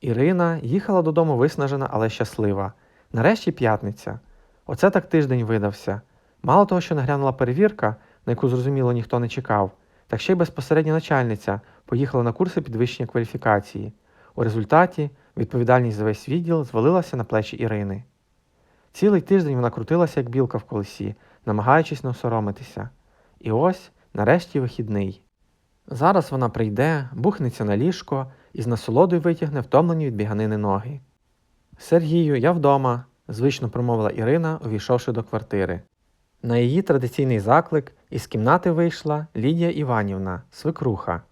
Ірина їхала додому виснажена, але щаслива. Нарешті п'ятниця. Оце так тиждень видався. Мало того, що наглянула перевірка, на яку зрозуміло ніхто не чекав, так ще й безпосередня начальниця поїхала на курси підвищення кваліфікації. У результаті відповідальність за весь відділ звалилася на плечі Ірини. Цілий тиждень вона крутилася, як білка в колесі, намагаючись не осоромитися. І ось, нарешті, вихідний. Зараз вона прийде, бухнеться на ліжко і з насолодою витягне втомлені від біганини ноги. Сергію, я вдома, звично промовила Ірина, увійшовши до квартири. На її традиційний заклик із кімнати вийшла Лідія Іванівна, свекруха.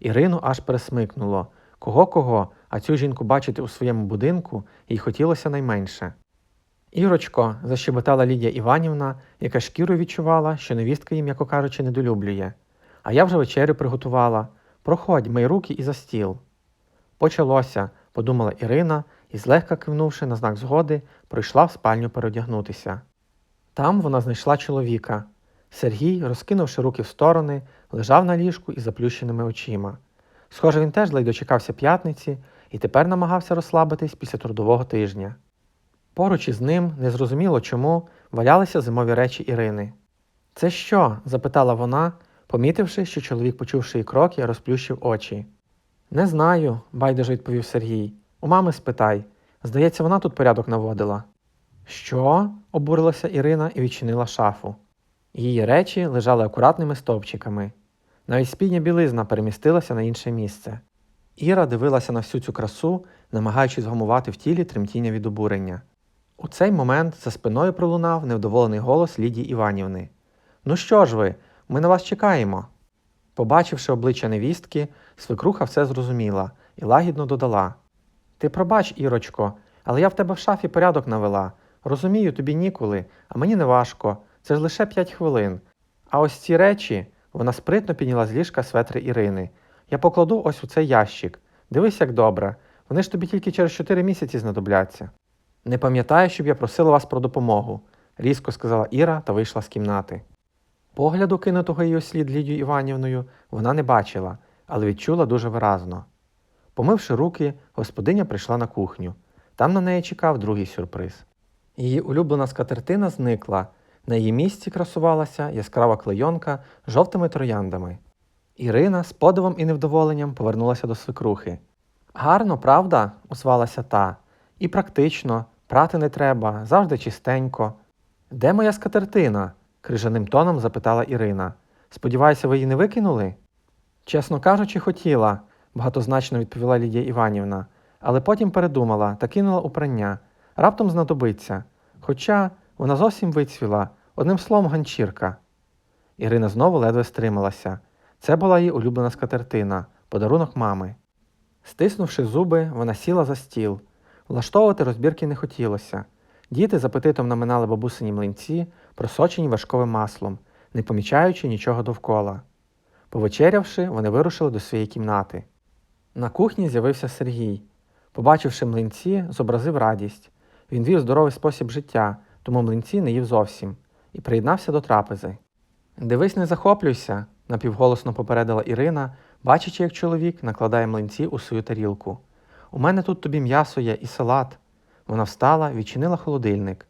Ірину аж пересмикнуло. Кого кого, а цю жінку бачити у своєму будинку їй хотілося найменше. Ірочко, защебетала Лідія Іванівна, яка шкірою відчувала, що невістка їм, м'яко кажучи, недолюблює. А я вже вечерю приготувала. Проходь, мий руки і за стіл. Почалося, подумала Ірина і, злегка кивнувши на знак згоди, пройшла в спальню переодягнутися. Там вона знайшла чоловіка. Сергій, розкинувши руки в сторони, лежав на ліжку із заплющеними очима. Схоже, він теж ледь дочекався п'ятниці і тепер намагався розслабитись після трудового тижня. Поруч із ним, незрозуміло чому, валялися зимові речі Ірини. Це що? запитала вона, помітивши, що чоловік, почувши її кроки, розплющив очі. Не знаю, байдуже відповів Сергій. У мами спитай. Здається, вона тут порядок наводила. Що? обурилася Ірина і відчинила шафу. Її речі лежали акуратними стовпчиками. Навіть спідня білизна перемістилася на інше місце. Іра дивилася на всю цю красу, намагаючись згамувати в тілі тремтіння від обурення. У цей момент за спиною пролунав невдоволений голос Лідії Іванівни. Ну що ж ви, ми на вас чекаємо. Побачивши обличчя невістки, свекруха все зрозуміла і лагідно додала: Ти пробач, Ірочко, але я в тебе в шафі порядок навела. Розумію, тобі ніколи, а мені не важко. Це ж лише п'ять хвилин. А ось ці речі вона спритно підняла з ліжка светри Ірини. Я покладу ось у цей ящик. Дивись, як добре. Вони ж тобі тільки через чотири місяці знадобляться. Не пам'ятаю, щоб я просила вас про допомогу, різко сказала Іра та вийшла з кімнати. Погляду, кинутого її слід Лідію Іванівною, вона не бачила, але відчула дуже виразно. Помивши руки, господиня прийшла на кухню. Там на неї чекав другий сюрприз. Її улюблена скатертина зникла. На її місці красувалася яскрава клейонка з жовтими трояндами. Ірина з подивом і невдоволенням повернулася до свекрухи. Гарно, правда? озвалася та. І практично, прати не треба, завжди чистенько. Де моя скатертина? Крижаним тоном запитала Ірина. Сподіваюся, ви її не викинули? Чесно кажучи, хотіла, багатозначно відповіла Лідія Іванівна, але потім передумала та кинула у прання. Раптом знадобиться. Хоча вона зовсім вицвіла, одним словом, ганчірка. Ірина знову ледве стрималася. Це була її улюблена скатертина, подарунок мами. Стиснувши зуби, вона сіла за стіл. Влаштовувати розбірки не хотілося. Діти з апетитом наминали бабусині млинці, просочені важковим маслом, не помічаючи нічого довкола. Повечерявши, вони вирушили до своєї кімнати. На кухні з'явився Сергій. Побачивши млинці, зобразив радість. Він вів здоровий спосіб життя, тому млинці не їв зовсім, і приєднався до трапези. Дивись, не захоплюйся, напівголосно попередила Ірина, бачачи, як чоловік накладає млинці у свою тарілку. У мене тут тобі м'ясо є і салат. Вона встала, відчинила холодильник.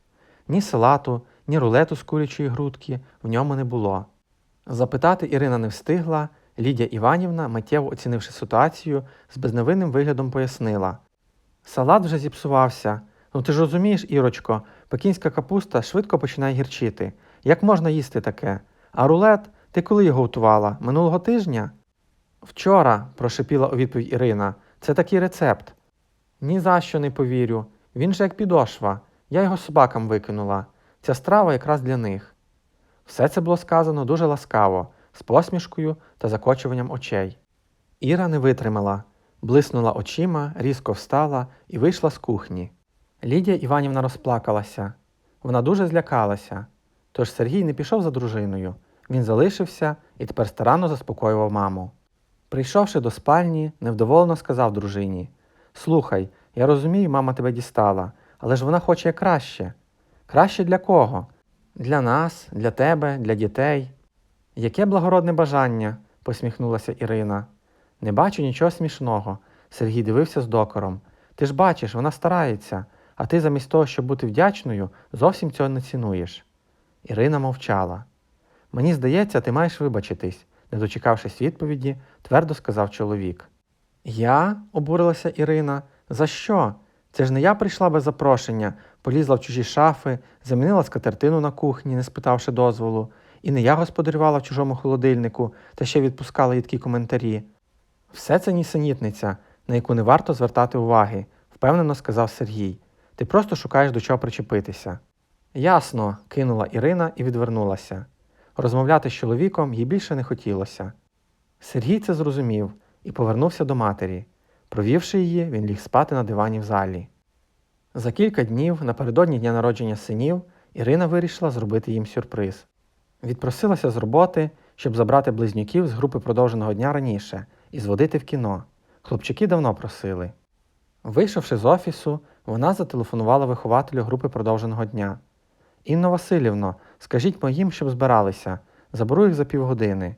Ні салату, ні рулету з курячої грудки в ньому не було. Запитати Ірина не встигла, Лідія Іванівна, миттєво оцінивши ситуацію, з безневинним виглядом пояснила. Салат вже зіпсувався. Ну ти ж розумієш, Ірочко, пекінська капуста швидко починає гірчити. Як можна їсти таке? А рулет, ти коли його готувала? Минулого тижня? Вчора, прошепіла у відповідь Ірина, це такий рецепт. Ні за що не повірю. Він же як підошва. Я його собакам викинула. Ця страва якраз для них. Все це було сказано дуже ласкаво, з посмішкою та закочуванням очей. Іра не витримала, блиснула очима, різко встала і вийшла з кухні. Лідія Іванівна розплакалася. Вона дуже злякалася. Тож Сергій не пішов за дружиною. Він залишився і тепер старанно заспокоював маму. Прийшовши до спальні, невдоволено сказав дружині: Слухай, я розумію, мама тебе дістала, але ж вона хоче краще. Краще для кого? Для нас, для тебе, для дітей. Яке благородне бажання, посміхнулася Ірина. Не бачу нічого смішного. Сергій дивився з докором. Ти ж бачиш, вона старається, а ти замість того, щоб бути вдячною, зовсім цього не цінуєш. Ірина мовчала. Мені здається, ти маєш вибачитись, не дочекавшись відповіді, твердо сказав чоловік. Я? обурилася Ірина. За що? Це ж не я прийшла без запрошення, полізла в чужі шафи, замінила скатертину на кухні, не спитавши дозволу, і не я господарювала в чужому холодильнику та ще відпускала їдкі коментарі. Все це нісенітниця, на яку не варто звертати уваги, впевнено сказав Сергій. Ти просто шукаєш до чого причепитися. Ясно, кинула Ірина і відвернулася. Розмовляти з чоловіком їй більше не хотілося. Сергій це зрозумів і повернувся до матері. Провівши її, він ліг спати на дивані в залі. За кілька днів, напередодні дня народження синів, Ірина вирішила зробити їм сюрприз. Відпросилася з роботи, щоб забрати близнюків з групи продовженого дня раніше і зводити в кіно. Хлопчики давно просили. Вийшовши з офісу, вона зателефонувала вихователю групи продовженого дня. Інно Васильівно, скажіть моїм, щоб збиралися, заберу їх за півгодини.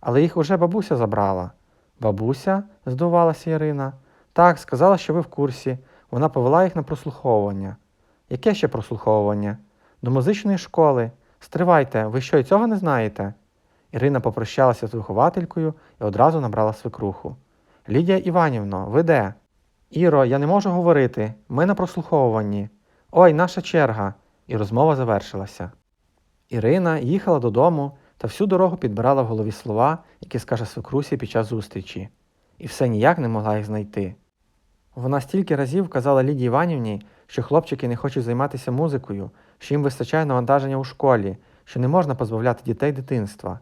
Але їх уже бабуся забрала. Бабуся? здивувалася Ірина. Так, сказала, що ви в курсі. Вона повела їх на прослуховування. Яке ще прослуховування? До музичної школи. Стривайте, ви що і цього не знаєте? Ірина попрощалася з вихователькою і одразу набрала свекруху. Лідія Іванівно, ви де? Іро, я не можу говорити. Ми на прослуховуванні. Ой, наша черга. І розмова завершилася. Ірина їхала додому та всю дорогу підбирала в голові слова, які скаже свекрусі під час зустрічі, і все ніяк не могла їх знайти. Вона стільки разів казала Лідії Іванівні, що хлопчики не хочуть займатися музикою, що їм вистачає навантаження у школі, що не можна позбавляти дітей дитинства.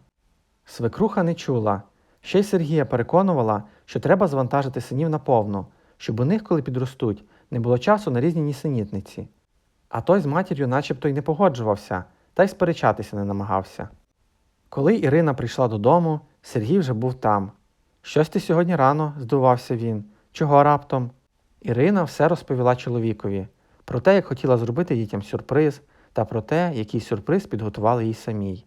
Свекруха не чула. Ще й Сергія переконувала, що треба звантажити синів наповну, щоб у них, коли підростуть, не було часу на різні нісенітниці. А той з матір'ю начебто й не погоджувався, та й сперечатися не намагався. Коли Ірина прийшла додому, Сергій вже був там. Щось ти сьогодні рано, здивувався він. Чого раптом? Ірина все розповіла чоловікові про те, як хотіла зробити дітям сюрприз, та про те, який сюрприз підготували їй самій.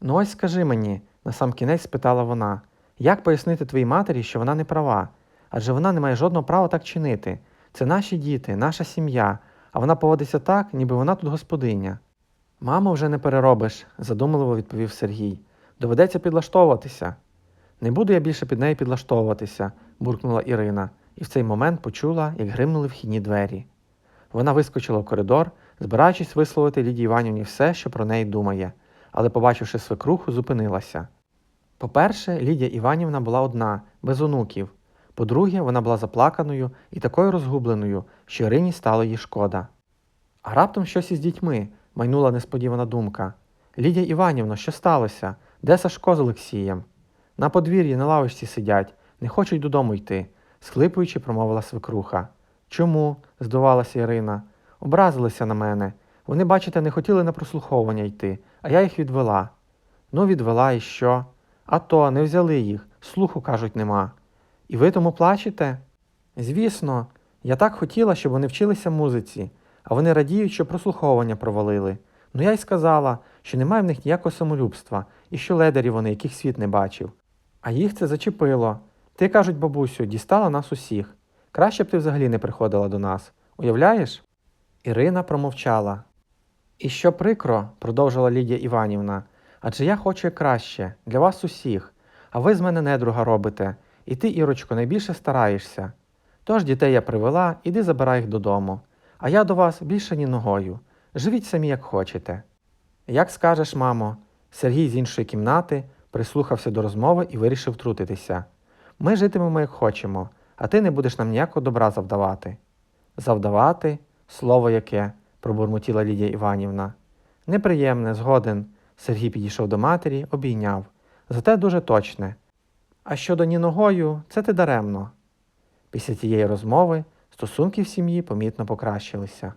Ну ось скажи мені, насамкінець спитала вона, як пояснити твоїй матері, що вона не права? Адже вона не має жодного права так чинити. Це наші діти, наша сім'я, а вона поводиться так, ніби вона тут господиня. Мамо, вже не переробиш, задумливо відповів Сергій. Доведеться підлаштовуватися. Не буду я більше під нею підлаштовуватися, буркнула Ірина, і в цей момент почула, як гримнули вхідні двері. Вона вискочила в коридор, збираючись висловити Лідії Іванівні все, що про неї думає, але, побачивши свекруху, зупинилася. По-перше, Лідія Іванівна була одна, без онуків. По-друге, вона була заплаканою і такою розгубленою, що Ірині стало їй шкода. А раптом щось із дітьми, майнула несподівана думка. Лідія Іванівна, що сталося? Де Сашко з Олексієм? На подвір'ї на лавочці сидять, не хочуть додому йти, схлипуючи, промовила свекруха. Чому? здивувалася Ірина. Образилися на мене. Вони, бачите, не хотіли на прослуховування йти, а я їх відвела. Ну, відвела і що? А то не взяли їх, слуху, кажуть, нема. І ви тому плачете? Звісно, я так хотіла, щоб вони вчилися музиці, а вони радіють, що прослуховування провалили. Ну я й сказала, що немає в них ніякого самолюбства і що ледарі вони, яких світ не бачив. А їх це зачепило. Ти, кажуть, бабусю, дістала нас усіх. Краще б ти взагалі не приходила до нас. Уявляєш? Ірина промовчала. І що прикро, продовжила Лідія Іванівна, адже я хочу краще, для вас усіх, а ви з мене недруга робите, і ти, Ірочко, найбільше стараєшся. Тож дітей я привела, іди забирай їх додому, а я до вас більше ні ногою. Живіть самі, як хочете. Як скажеш, мамо, Сергій з іншої кімнати прислухався до розмови і вирішив втрутитися. Ми житимемо, як хочемо, а ти не будеш нам ніякого добра завдавати. Завдавати? Слово яке, пробурмотіла Лідія Іванівна. Неприємне, згоден. Сергій підійшов до матері, обійняв. Зате дуже точне. А щодо ні ногою, це ти даремно. Після тієї розмови стосунки в сім'ї помітно покращилися.